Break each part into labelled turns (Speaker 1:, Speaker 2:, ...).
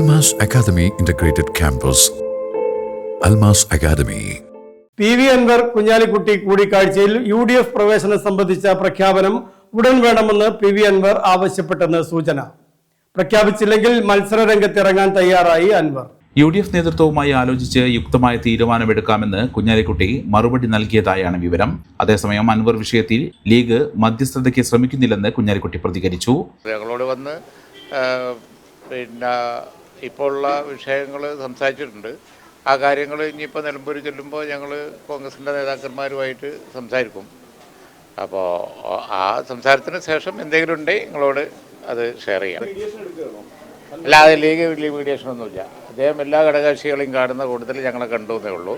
Speaker 1: Almas academy integrated campus Almas academy
Speaker 2: P V Anvar Kunhalikutty കൂടിക്കാഴ്ചയിൽ U D F പ്രവേശനം സംബന്ധിച്ച പ്രഖ്യാപനം ഉടൻ വേണമെന്ന് പി വി അൻവർ ആവശ്യപ്പെട്ടെന്ന് സൂചന. പ്രഖ്യാപിച്ചില്ലെങ്കിൽ മത്സര രംഗത്തിറങ്ങാൻ തയ്യാറായി അൻവർ
Speaker 3: യു ഡി എഫ് നേതൃത്വവുമായി ആലോചിച്ച് യുക്തമായ തീരുമാനമെടുക്കാമെന്ന് കുഞ്ഞാലിക്കുട്ടി മറുപടി നൽകിയതായാണ് വിവരം. അതേസമയം അൻവർ വിഷയത്തിൽ ലീഗ് മധ്യസ്ഥതയ്ക്ക് ശ്രമിക്കുന്നില്ലെന്ന് കുഞ്ഞാലിക്കുട്ടി പ്രതികരിച്ചു.
Speaker 4: ഞങ്ങളോട് വന്ന് പിന്നെ ഇപ്പോൾ ഉള്ള വിഷയങ്ങൾ സംസാരിച്ചിട്ടുണ്ട്. ആ കാര്യങ്ങൾ ഇനിയിപ്പോൾ നിലമ്പൂർ ചെല്ലുമ്പോൾ ഞങ്ങൾ കോൺഗ്രസിന്റെ നേതാക്കന്മാരുമായിട്ട് സംസാരിക്കും. അപ്പോൾ ആ സംസാരത്തിന് ശേഷം എന്തെങ്കിലും ഉണ്ടെങ്കിൽ നിങ്ങളോട് അത് ഷെയർ ചെയ്യാം. അല്ല അത് ലീഗ് വലിയ മീഡിയേഷൻ ഒന്നുമില്ല. അദ്ദേഹം എല്ലാ ഘടകകക്ഷികളെയും കാണുന്ന കൂട്ടത്തിൽ ഞങ്ങളെ കണ്ടു എന്നേ ഉള്ളൂ.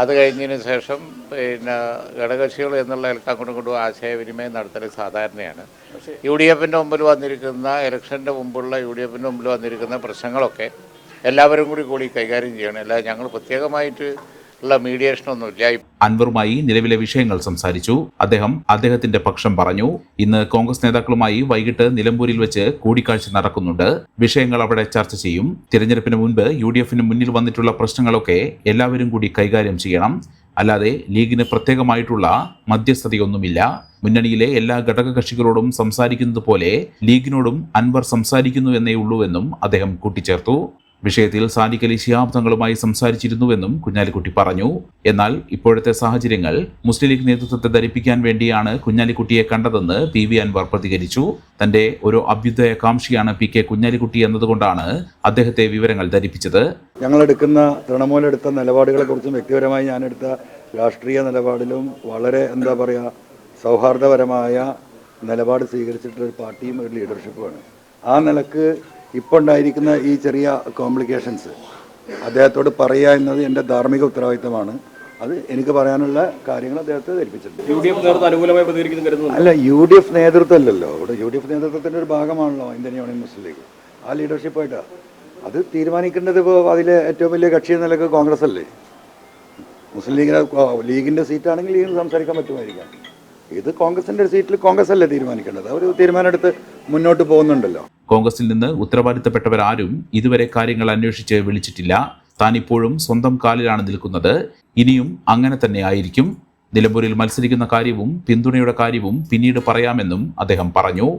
Speaker 4: അത് കഴിഞ്ഞതിന് ശേഷം പിന്നെ ഘടകകക്ഷികൾ എന്നുള്ള അങ്ങോട്ടും ഇങ്ങോട്ടും ആശയവിനിമയം നടത്തൽ സാധാരണയാണ്. യു ഡി എഫിന്റെ മുമ്പിൽ വന്നിരിക്കുന്ന ഇലക്ഷന്റെ മുമ്പുള്ള യു ഡി എഫിന്റെ മുമ്പിൽ വന്നിരിക്കുന്ന പ്രശ്നങ്ങളൊക്കെ എല്ലാവരും കൂടി കൂടി കൈകാര്യം ചെയ്യണം. അല്ലാതെ ഞങ്ങൾ പ്രത്യേകമായിട്ട് ഉള്ള മീഡിയേഷനൊന്നുമില്ല
Speaker 3: അൻവറുമായി നിലവിലെ വിഷയങ്ങൾ സംസാരിച്ചു. അദ്ദേഹം അദ്ദേഹത്തിന്റെ പക്ഷം പറഞ്ഞു ഇന്ന് കോൺഗ്രസ് നേതാക്കളുമായി വൈകിട്ട് നിലമ്പൂരിൽ വെച്ച് കൂടിക്കാഴ്ച നടക്കുന്നുണ്ട്. വിഷയങ്ങൾ അവിടെ ചർച്ച ചെയ്യും. തിരഞ്ഞെടുപ്പിന് മുൻപ് യു ഡി എഫിന് മുന്നിൽ വന്നിട്ടുള്ള പ്രശ്നങ്ങളൊക്കെ എല്ലാവരും കൂടി കൈകാര്യം ചെയ്യണം. അല്ലാതെ ലീഗിന് പ്രത്യേകമായിട്ടുള്ള മധ്യസ്ഥതയൊന്നുമില്ല. മുന്നണിയിലെ എല്ലാ ഘടക കക്ഷികളോടും സംസാരിക്കുന്നത് പോലെ ലീഗിനോടും അൻവർ സംസാരിക്കുന്നു എന്നേ ഉള്ളൂ എന്നും അദ്ദേഹം കൂട്ടിച്ചേർത്തു. വിഷയത്തിൽ സാദിഖ് അലി ശിഹാബ് തങ്ങളുമായി സംസാരിച്ചിരുന്നുവെന്നും കുഞ്ഞാലിക്കുട്ടി പറഞ്ഞു. എന്നാൽ ഇപ്പോഴത്തെ സാഹചര്യങ്ങൾ മുസ്ലിം ലീഗ് നേതൃത്വത്തെ ധരിപ്പിക്കാൻ വേണ്ടിയാണ് കുഞ്ഞാലിക്കുട്ടിയെ കണ്ടതെന്ന് പി വി അൻവർ പ്രതികരിച്ചു. തന്റെ ഒരു അഭ്യുദയകാംക്ഷിയാണ് പി കെ കുഞ്ഞാലിക്കുട്ടി എന്നതുകൊണ്ടാണ് അദ്ദേഹത്തെ വിവരങ്ങൾ ധരിപ്പിച്ചത്.
Speaker 5: ഞങ്ങൾ എടുക്കുന്ന തൃണമൂല എടുത്ത നിലപാടുകളെക്കുറിച്ചും വ്യക്തിപരമായി ഞാൻ എടുത്ത രാഷ്ട്രീയ നിലപാടിലും വളരെ എന്താ പറയാ സൗഹാർദ്ദപരമായ നിലപാട് സ്വീകരിച്ചിട്ടുള്ള ഒരു പാർട്ടിയും ഒരു ലീഡർഷിപ്പുമാണ് ആ നിലയ്ക്ക് ഇപ്പോൾ ഉണ്ടായിരിക്കുന്ന ഈ ചെറിയ കോംപ്ലിക്കേഷൻസ് അദ്ദേഹത്തോട് പറയുക എന്നത് എന്റെ ധാർമ്മിക ഉത്തരവാദിത്തമാണ്. അത് എനിക്ക് പറയാനുള്ള കാര്യങ്ങൾ അദ്ദേഹത്തെ ധരിപ്പിച്ചിട്ടുണ്ട്. അല്ല യു ഡി എഫ് നേതൃത്വം അല്ലല്ലോ ഇവിടെ യു ഡി എഫ് നേതൃത്വത്തിന്റെ ഒരു ഭാഗമാണല്ലോ ഇന്ത്യൻ യൂണിയൻ മുസ്ലിം ലീഗ്. ആ ലീഡർഷിപ്പായിട്ടാണ് അത് തീരുമാനിക്കേണ്ടത് ഇപ്പോൾ അതിലെ ഏറ്റവും വലിയ കക്ഷി എന്ന നിലയ്ക്ക് കോൺഗ്രസ് അല്ലേ മുസ്ലിം ലീഗിനെ ലീഗിന്റെ സീറ്റാണെങ്കിൽ ലീഗിന് സംസാരിക്കാൻ പറ്റുമായിരിക്കാം. ഇത് കോൺഗ്രസിന്റെ സീറ്റിൽ കോൺഗ്രസ് അല്ലേ തീരുമാനിക്കേണ്ടത്? അവർ തീരുമാനമെടുത്ത് മുന്നോട്ട് പോകുന്നുണ്ടല്ലോ.
Speaker 3: കോൺഗ്രസിൽ നിന്ന് ഉത്തരവാദിത്തപ്പെട്ടവരാരും ഇതുവരെ കാര്യങ്ങൾ അന്വേഷിച്ച് വിളിച്ചിട്ടില്ല. താൻ ഇപ്പോഴും സ്വന്തം കാലിലാണ് നിൽക്കുന്നത്. ഇനിയും അങ്ങനെ തന്നെ ആയിരിക്കും. നിലമ്പൂരിൽ മത്സരിക്കുന്ന കാര്യവും പിന്തുണയുടെ കാര്യവും പിന്നീട് പറയാമെന്നും അദ്ദേഹം പറഞ്ഞു.